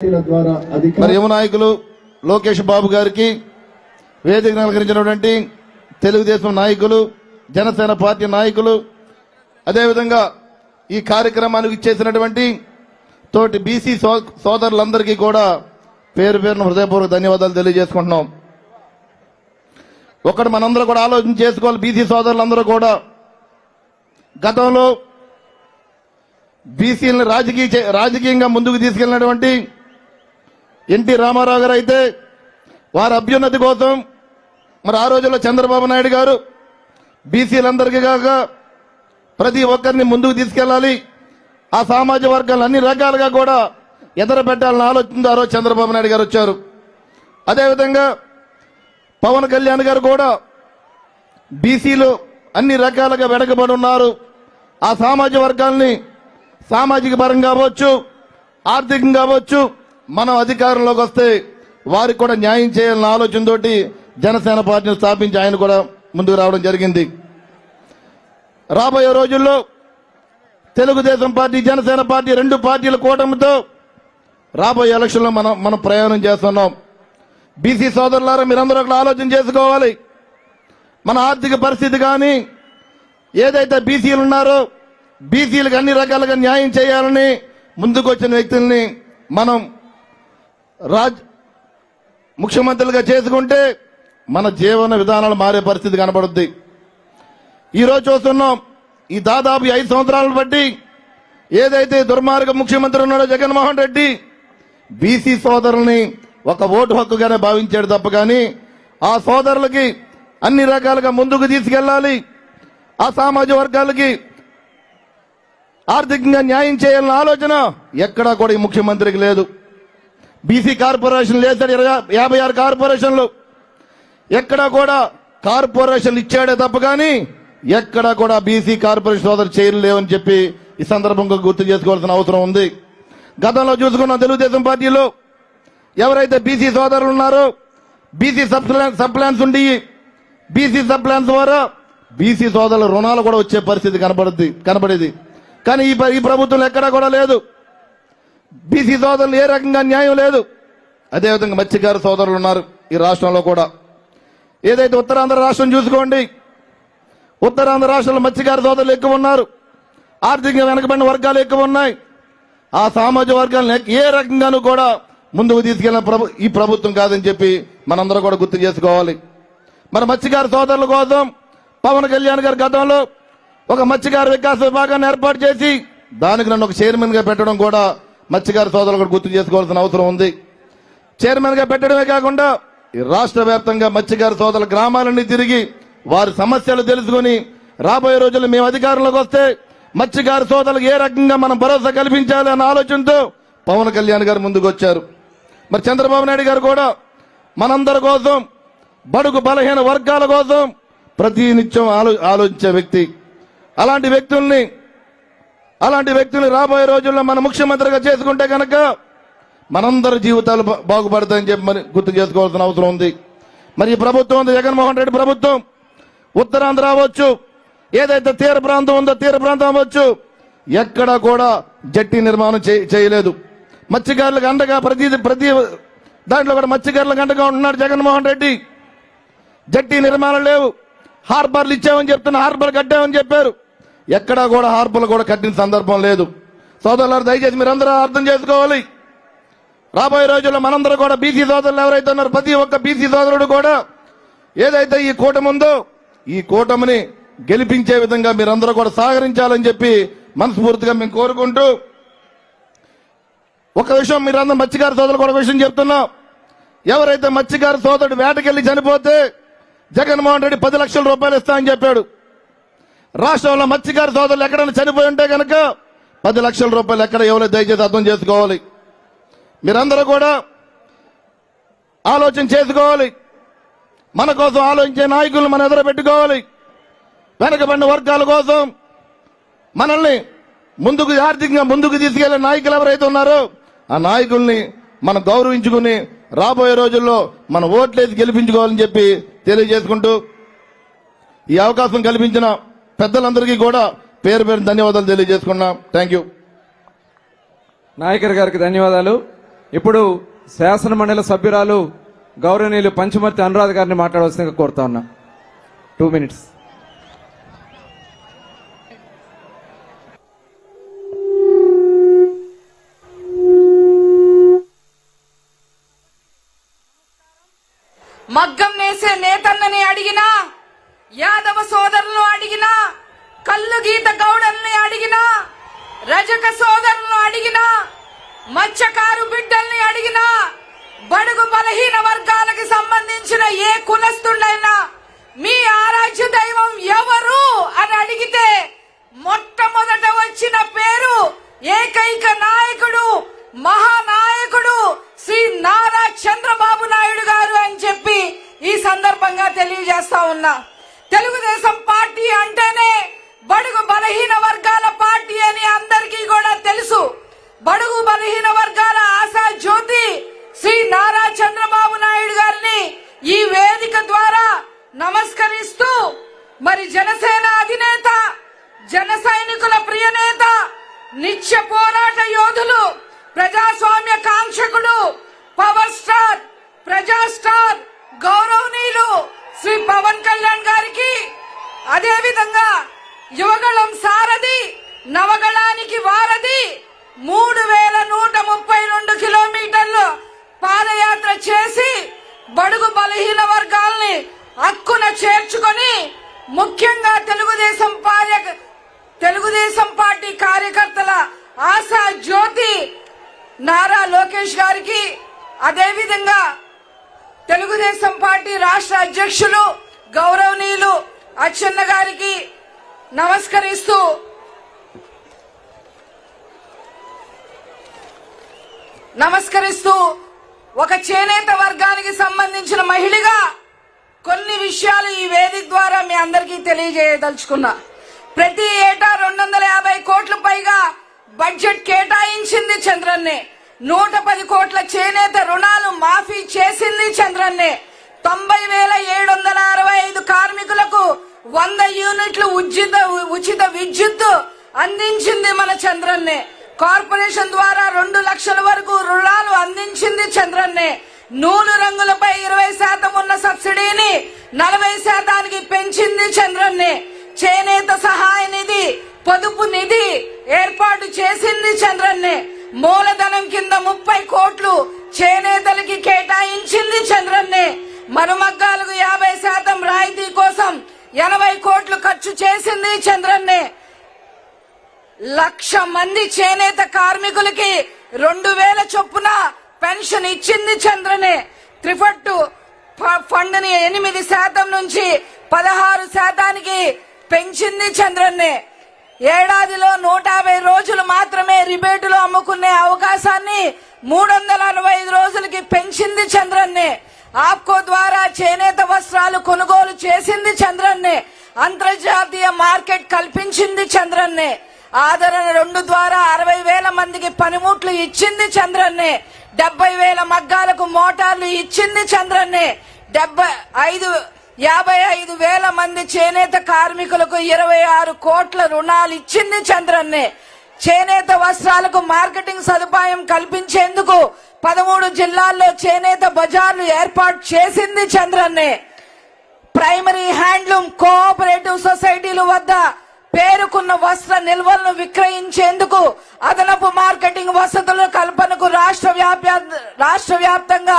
పార్టీల మరి యువ నాయకులు లోకేష్ బాబు గారికి వేదిక అలంకరించినటువంటి తెలుగుదేశం నాయకులు జనసేన పార్టీ నాయకులు అదేవిధంగా ఈ కార్యక్రమానికి ఇచ్చేసినటువంటి తోటి బీసీ సో- సోదరులందరికీ కూడా పేరు పేరున హృదయపూర్వక ధన్యవాదాలు తెలియజేసుకుంటున్నాం. ఒకటి మనందరూ కూడా ఆలోచన చేసుకోవాలి బీసీ సోదరులందరూ కూడా. గతంలో బీసీలను రాజకీయ రాజకీయంగా ముందుకు తీసుకెళ్ళినటువంటి ఎన్టీ రామారావు గారు అయితే వారి అభ్యున్నతి కోసం మరి ఆ రోజుల్లో చంద్రబాబు నాయుడు గారు బీసీలందరికీ కాక ప్రతి ఒక్కరిని ముందుకు తీసుకెళ్ళాలి ఆ సామాజిక వర్గాలు అన్ని రకాలుగా కూడా ఎదర పెట్టాలని ఆలోచనతో ఆ రోజు చంద్రబాబు నాయుడు గారు వచ్చారు. అదేవిధంగా పవన్ కళ్యాణ్ గారు కూడా బీసీలు అన్ని రకాలుగా వెనకబడి ఉన్నారు. ఆ సామాజిక వర్గాల్ని సామాజిక పరంగా అవ్వచ్చు ఆర్థికంగా అవ్వచ్చు మనం అధికారంలోకి వస్తే వారికి కూడా న్యాయం చేయాలన్న ఆలోచనతోటి జనసేన పార్టీని స్థాపించి ఆయన కూడా ముందుకు రావడం జరిగింది. రాబోయే రోజుల్లో తెలుగుదేశం పార్టీ జనసేన పార్టీ రెండు పార్టీల కూటమితో రాబోయే ఎలక్షన్లో మనం మనం ప్రయాణం చేస్తున్నాం. బీసీ సోదరులారా మీరందరూ ఒకటి ఆలోచన చేసుకోవాలి. మన ఆర్థిక పరిస్థితి కానీ ఏదైతే బీసీలు ఉన్నారో బీసీలకు అన్ని రకాలుగా న్యాయం చేయాలని ముందుకు వచ్చిన వ్యక్తుల్ని మనం రాజ్ ముఖ్యమంత్రులుగా చేసుకుంటే మన జీవన విధానాలు మారే పరిస్థితి కనబడుద్ది. ఈరోజు చూస్తున్నాం ఈ దాదాపు ఐదు సంవత్సరాలను బట్టి ఏదైతే దుర్మార్గ ముఖ్యమంత్రి ఉన్నాడో జగన్మోహన్ రెడ్డి బీసీ సోదరుల్ని ఒక ఓటు హక్కుగానే భావించాడు తప్ప కానీ ఆ సోదరులకి అన్ని రకాలుగా ముందుకు తీసుకెళ్ళాలి ఆ సామాజిక వర్గాలకి ఆర్థికంగా న్యాయం చేయాలన్న ఆలోచన ఎక్కడా కూడా ఈ ముఖ్యమంత్రికి లేదు. బీసీ కార్పొరేషన్ లేదని ఇరవై యాభై ఆరు కార్పొరేషన్లు. ఎక్కడా కూడా కార్పొరేషన్లు ఇచ్చాడే తప్ప కానీ ఎక్కడా కూడా బీసీ కార్పొరేషన్ సోదరు చేయలు లేవని చెప్పి ఈ సందర్భంగా గుర్తు చేసుకోవాల్సిన అవసరం ఉంది. గతంలో చూసుకున్న తెలుగుదేశం పార్టీలో ఎవరైతే బీసీ సోదరులు ఉన్నారో బీసీ సబ్ సబ్ప్లాన్స్ ఉండి బీసీ సబ్ప్లాన్స్ ద్వారా బీసీ సోదరుల రుణాలు కూడా వచ్చే పరిస్థితి కనబడుద్ది కనబడేది. కానీ ఈ ప- ఈ ప్రభుత్వం ఎక్కడా కూడా లేదు. బీసీ సోదరులు ఏ రకంగా న్యాయం లేదు. అదేవిధంగా మత్స్యకారు సోదరులు ఉన్నారు ఈ రాష్ట్రంలో కూడా. ఏదైతే ఉత్తరాంధ్ర రాష్ట్రం చూసుకోండి ఉత్తరాంధ్ర రాష్ట్రంలో మత్స్యకార సోదరులు ఎక్కువ ఉన్నారు. ఆర్థికంగా వెనకబడిన వర్గాలు ఎక్కువ ఉన్నాయి. ఆ సామాజిక వర్గాలను ఏ రకంగానూ కూడా ముందుకు తీసుకెళ్ళిన ప్రభు ఈ ప్రభుత్వం కాదని చెప్పి మనందరం కూడా గుర్తు చేసుకోవాలి. మన మత్స్యకార సోదరుల కోసం పవన్ కళ్యాణ్ గారు గతంలో ఒక మత్స్యకారు వికాస విభాగాన్ని ఏర్పాటు చేసి దానికి నన్ను ఒక చైర్మన్గా పెట్టడం కూడా మత్స్యకార సోదరులు కూడా గుర్తు చేసుకోవాల్సిన అవసరం ఉంది. చైర్మన్గా పెట్టడమే కాకుండా ఈ రాష్ట్ర వ్యాప్తంగా మత్స్యకార సోదరుల గ్రామాలన్నీ తిరిగి వారి సమస్యలు తెలుసుకుని రాబోయే రోజుల్లో మేము అధికారంలోకి వస్తే మత్స్యకార సోదరులకు ఏ రకంగా మనం భరోసా కల్పించాలి అన్న ఆలోచనతో పవన్ కళ్యాణ్ గారు ముందుకు వచ్చారు. మరి చంద్రబాబు నాయుడు గారు కూడా మనందరి కోసం బడుగు బలహీన వర్గాల కోసం ప్రతి నిత్యం ఆలో ఆలోచించే వ్యక్తి. అలాంటి వ్యక్తుల్ని అలాంటి వ్యక్తులు రాబోయే రోజుల్లో మన ముఖ్యమంత్రిగా చేసుకుంటే కనుక మనందరి జీవితాలు బాగుపడతాయని చెప్పి మరి గుర్తు చేసుకోవాల్సిన అవసరం ఉంది. మరి ఈ ప్రభుత్వం ఉంది జగన్మోహన్ రెడ్డి ప్రభుత్వం. ఉత్తరాంధ్ర అవ్వచ్చు ఏదైతే తీర ప్రాంతం ఉందో తీర ప్రాంతం అవ్వచ్చు. ఎక్కడా కూడా జట్టి నిర్మాణం చే- చేయలేదు. మత్స్యకారులకు అండగా ప్రతి ప్రతి దాంట్లో కూడా మత్స్యకారులకు అండగా ఉంటున్నాడు జగన్మోహన్ రెడ్డి. జట్టి నిర్మాణం లేవు. హార్బర్లు ఇచ్చామని చెప్తున్న హార్బర్ కట్టామని చెప్పారు. ఎక్కడా కూడా హార్పులు కూడా కట్టిన సందర్భం లేదు. సోదరులారు దయచేసి మీరందరూ అర్థం చేసుకోవాలి. రాబోయే రోజుల్లో మనందరూ కూడా బీసీ సోదరులు ఎవరైతే ఉన్నారో ప్రతి ఒక్క బీసీ సోదరుడు కూడా ఏదైతే ఈ కూటమి ఉందో ఈ కూటమిని గెలిపించే విధంగా మీరందరూ కూడా సహకరించాలని చెప్పి మనస్ఫూర్తిగా మేము కోరుకుంటూ ఒక విషయం మీరందరూ మత్స్యకార సోదరులు కూడా విషయం చెప్తున్నాం. ఎవరైతే మత్స్యకార సోదరుడు వేటకెళ్ళి చనిపోతే జగన్మోహన్ రెడ్డి పది లక్షల రూపాయలు ఇస్తా అని చెప్పాడు. రాష్ట్రంలో మత్స్యకార సోదరులు ఎక్కడైనా చనిపోయి ఉంటే కనుక పది లక్షల రూపాయలు ఎక్కడ ఎవరో దయచేసి అర్థం చేసుకోవాలి. మీరందరూ కూడా ఆలోచన చేసుకోవాలి. మన కోసం ఆలోచించే నాయకులను మన ఎదురు పెట్టుకోవాలి. వెనకబడిన వర్గాల కోసం మనల్ని ముందుకు ఆర్థికంగా ముందుకు తీసుకెళ్ళే నాయకులు ఎవరైతే ఉన్నారో ఆ నాయకుల్ని మనం గౌరవించుకుని రాబోయే రోజుల్లో మన ఓట్లేసి గెలిపించుకోవాలని చెప్పి తెలియజేసుకుంటూ ఈ అవకాశం కల్పించిన పెద్దలందరికీ కూడా పేరు పేరు ధన్యవాదాలు తెలియజేసుకున్నాం. థ్యాంక్ యూ నాయకర్ గారికి ధన్యవాదాలు. ఇప్పుడు శాసన మండలి సభ్యురాలు గౌరవనీయులు పంచమర్తి అనురాధ గారిని మాట్లాడవలసిందిగా కోరుతా ఉన్నా. టూ మినిట్స్ మగ్గం నేసే నేతన్నని అడిగినా యాదవ సోదరులను అడిగినా కళ్ళు గీత గౌడల్ని అడిగినా రజక సోదరులను అడిగినా మత్స్యకారు బిడ్డల్ని అడిగినా బడుగు బలహీన వర్గాలకు సంబంధించిన ఏ కులస్తుడైనా మీ ఆరాధ్య దైవం ఎవరు అని అడిగితే మొట్టమొదట వచ్చిన పేరు ఏకైక నాయకుడు మహానాయకుడు శ్రీ నారా చంద్రబాబు నాయుడు గారు అని చెప్పి ఈ సందర్భంగా తెలియజేస్తా ఉన్నా. తెలుగుదేశం పార్టీ అంటేనే బడుగు బలహీన వర్గాల పార్టీ అని అందరికీ కూడా తెలుసు. బడుగు బలహీన వర్గాల ఆశా జ్యోతి శ్రీ నారా చంద్రబాబు నాయుడు గారిని ఈ వేదిక ద్వారా నమస్కరిస్తూ మరి జనసేన అధినేత జన సైనికుల ప్రియనేత నిత్య పోరాట యోధులు ప్రజాస్వామ్య కాంక్షకుడు పవర్ స్టార్ ప్రజా స్టార్ గౌరవనీయులు శ్రీ పవన్ కళ్యాణ్ అదేవిధంగా అదే విధంగా యువగళం సారథి నవగళానికి వారధి మూడు వేల నూట ముప్పై రెండు కిలోమీటర్లు పాదయాత్ర చేసి బడుగు బలహీన వర్గాల్ని హక్కున చేర్చుకొని ముఖ్యంగా తెలుగుదేశం పార్య తెలుగుదేశం పార్టీ కార్యకర్తల ఆశా జ్యోతి నారా లోకేష్ గారికి అదేవిధంగా తెలుగుదేశం పార్టీ రాష్ట్ర అధ్యక్షులు అచ్చెన్న గారికి నమస్కరిస్తూ నమస్కరిస్తూ ఒక చేనేత వర్గానికి సంబంధించిన మహిళగా కొన్ని విషయాలు ఈ వేదిక ద్వారా మీ అందరికీ తెలియజేయదలుచుకున్నా. ప్రతి ఏటా రెండు వందల యాభై కోట్ల పైగా బడ్జెట్ కేటాయించింది చంద్రన్నే. నూట పది కోట్ల చేనేత రుణాలు మాఫీ చేసింది చంద్రన్నే. తొంభై వేల ఏడు వందల అరవై ఐదు కార్మికులకు వంద యూనిట్లు ఉచిత ఉచిత విద్యుత్ అందించింది మన చంద్రన్నే. కార్పొరేషన్ ద్వారా రెండు లక్షల వరకు రుణాలు అందించింది చంద్రన్నే. నూలు రంగులపై ఇరవై శాతం ఉన్న సబ్సిడీని నలభై శాతానికి పెంచింది చంద్రన్నే. చేనేత సహాయ నిధి పొదుపు నిధి ఏర్పాటు చేసింది చంద్రన్నే. మూలధనం కింద ముప్పై కోట్లు చేనేతలకి కేటాయించింది చంద్రన్నే. మరుమగ్గాలకు యాభై శాతం రాయితీ కోసం ఎనభై కోట్లు ఖర్చు చేసింది చంద్రన్నే. లక్ష మంది చేనేత కార్మికులకి రెండు వేల చొప్పున పెన్షన్ ఇచ్చింది చంద్రనే. త్రిఫట్టు ఫండ్ని ఎనిమిది శాతం నుంచి పదహారు శాతానికి పెంచింది చంద్రన్నే. ఏడాదిలో నూట యాభై రోజులు మాత్రమే రిబేటులో అమ్ముకునే అవకాశాన్ని మూడు వందల అరవై ఐదు రోజులకి పెంచింది చంద్రన్నే. ఆప్కో ద్వారా చేనేత వస్త్రాలు కొనుగోలు చేసింది చంద్రన్నే. అంతర్జాతీయ మార్కెట్ కల్పించింది చంద్రన్నే. ఆదరణ రెండు ద్వారా అరవై వేల మందికి పనిముట్లు ఇచ్చింది చంద్రన్నే. డెబ్బై వేల మగ్గాలకు మోటార్లు ఇచ్చింది చంద్రన్నే. డెబ్బై ఐదు యాభై ఐదు వేల మంది చేనేత కార్మికులకు ఇరవై ఆరు కోట్ల రుణాలు ఇచ్చింది చంద్రన్నే. చేనేత వస్త్రాలకు మార్కెటింగ్ సదుపాయం కల్పించేందుకు పదమూడు జిల్లాల్లో చేనేత బజార్లు ఏర్పాటు చేసింది చంద్రన్నే. ప్రైమరీ హ్యాండ్లూమ్ కోఆపరేటివ్ సొసైటీల వద్ద పేరుకున్న వస్త్ర నిల్వలను విక్రయించేందుకు అదనపు మార్కెటింగ్ వసతుల కల్పనకు రాష్ట్ర వ్యాప్య రాష్ట్ర వ్యాప్తంగా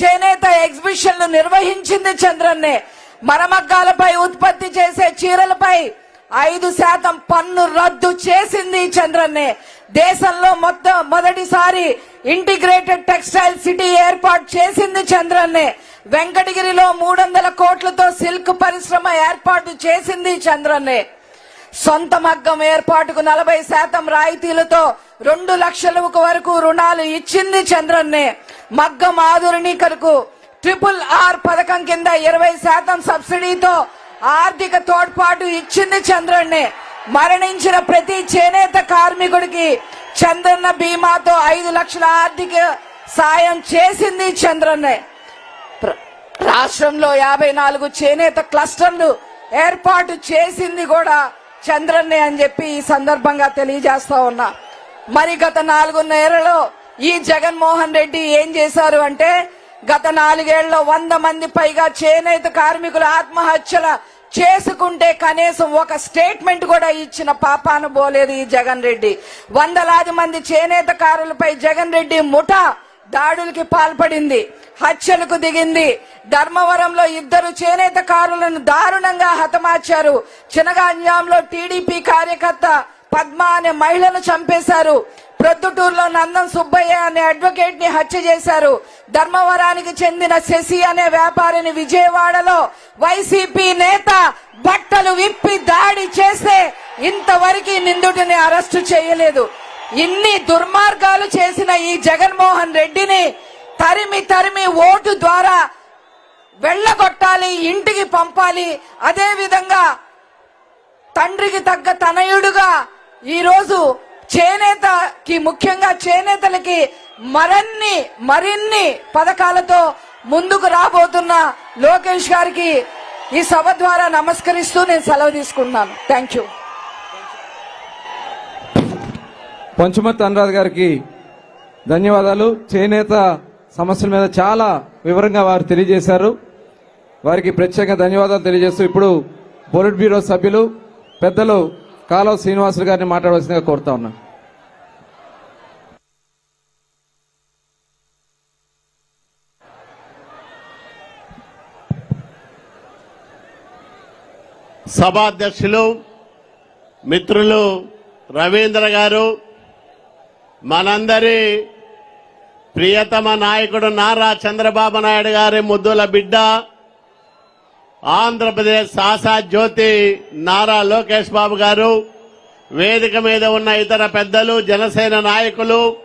చేనేత ఎగ్జిబిషన్లు నిర్వహించింది చంద్రన్నే. మరమగ్గాలపై ఉత్పత్తి చేసే చీరలపై ఐదు శాతం పన్ను రద్దు చేసింది చంద్రన్నే. దేశంలో మొత్తం మొదటిసారి ఇంటిగ్రేటెడ్ టెక్స్టైల్ సిటీ ఏర్పాటు చేసింది చంద్రన్నే. వెంకటగిరిలో మూడు వందల కోట్లతో సిల్క్ పరిశ్రమ ఏర్పాటు చేసింది చంద్రన్నే. సొంత మగ్గం ఏర్పాటుకు నలభై శాతం రాయితీలతో రెండు లక్షల వరకు రుణాలు ఇచ్చింది చంద్రన్నే. మగ్గం ఆధునికలకు ట్రిపుల్ ఆర్ పథకం కింద ఇరవై శాతం సబ్సిడీతో ఆర్థిక తోడ్పాటు ఇచ్చింది చంద్రన్నే. మరణించిన ప్రతి చేనేత కార్మికుడికి చంద్రన్న బీమాతో ఐదు లక్షల ఆర్థిక సాయం చేసింది చంద్రన్నే. రాష్ట్రంలో యాభై నాలుగు చేనేత క్లస్టర్లు ఏర్పాటు చేసింది కూడా చంద్రన్నే అని చెప్పి ఈ సందర్భంగా తెలియజేస్తా ఉన్నా. మరి గత నాలుగున్నరేళ్ళలో ఈ జగన్మోహన్ రెడ్డి ఏం చేశారు అంటే గత నాలుగేళ్ళలో వంద మంది పైగా చేనేత కార్మికుల ఆత్మహత్యల చేసుకుంటే కనీసం ఒక స్టేట్మెంట్ కూడా ఇచ్చిన పాపాను పోలేదు ఈ జగన్ రెడ్డి. వందలాది మంది చేనేతకారులపై జగన్ రెడ్డి ముఠా దాడులకి పాల్పడింది హత్యలకు దిగింది. ధర్మవరంలో ఇద్దరు చేనేతకారులను దారుణంగా హతమార్చారు. చినగాంజాంలో టీడీపీ కార్యకర్త పద్మ అనే మహిళను చంపేశారు. ప్రొద్దుటూరులో నందం సుబ్బయ్య అనే అడ్వకేట్ని హత్య చేశారు. ధర్మవరానికి చెందిన శశి అనే వ్యాపారిని విజయవాడలో వైసీపీ నేత బట్టలు విప్పి దాడి చేస్తే ఇంతవరకు నిందుడిని అరెస్టు చేయలేదు. ఇన్ని దుర్మార్గాలు చేసిన ఈ జగన్మోహన్ రెడ్డిని తరిమి తరిమి ఓటు ద్వారా వెళ్ళగొట్టాలి ఇంటికి పంపాలి. అదే విధంగా తండ్రికి తగ్గ తనయుడుగా ఈరోజు చేనేతకి ముఖ్యంగా చేనేతలకి మరన్ని మరిన్ని పథకాలతో ముందుకు రాబోతున్న లోకేష్ గారికి ఈ సభ ద్వారా నమస్కరిస్తూ నేను సెలవు తీసుకుంటున్నాను. థ్యాంక్ యూ పంచుమతి అనురాధ్ గారికి ధన్యవాదాలు. చేనేత సమస్యల మీద చాలా వివరంగా వారు తెలియజేశారు. వారికి ప్రత్యేక ధన్యవాదాలు తెలియజేస్తూ ఇప్పుడు పొలిట్ బ్యూరో సభ్యులు పెద్దలు కాలువ శ్రీనివాసులు గారిని మాట్లాడవలసిందిగా కోరుతా ఉన్నా. సభాధ్యక్షులు మిత్రులు రవీంద్ర గారు మనందరి ప్రియతమ నాయకుడు నారా చంద్రబాబు నాయుడు గారి ముద్దుల బిడ్డ ఆంధ్రప్రదేశ్ ఆశా జ్యోతి నారా లోకేష్ బాబు గారు వేదిక మీద ఉన్న ఇతర పెద్దలు జనసేన నాయకులు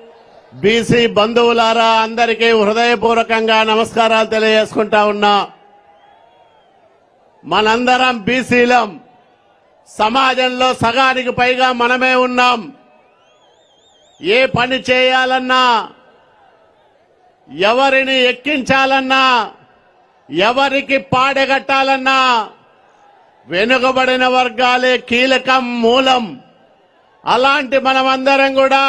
బీసీ బంధువులారా అందరికీ హృదయపూర్వకంగా నమస్కారాలు తెలియజేసుకుంటా ఉన్నా. మనందరం బీసీలం. సమాజంలో సగానికి పైగా మనమే ఉన్నాం. ఏ పని చేయాలన్నా ఎవరిని ఎక్కించాలన్నా ఎవరికి పాడగట్టాలన్నా వెనుకబడిన వర్గాలే కీలకం మూలం. అలాంటి మనమందరం కూడా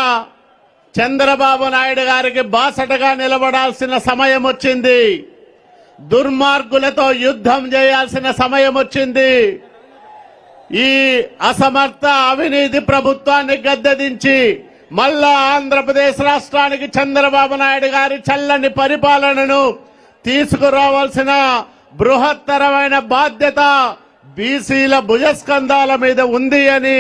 చంద్రబాబు నాయుడు గారికి బాసటగా నిలబడాల్సిన సమయం వచ్చింది. దుర్మార్గులతో యుద్ధం చేయాల్సిన సమయం వచ్చింది. ఈ అసమర్థ అవినీతి ప్రభుత్వాన్ని గద్దెదించి మళ్ళా ఆంధ్రప్రదేశ్ రాష్ట్రానికి చంద్రబాబు నాయుడు గారి చల్లని పరిపాలనను తీసుకురావాల్సిన బృహత్తరమైన బాధ్యత బీసీల భుజస్కంధాల మీద ఉంది అని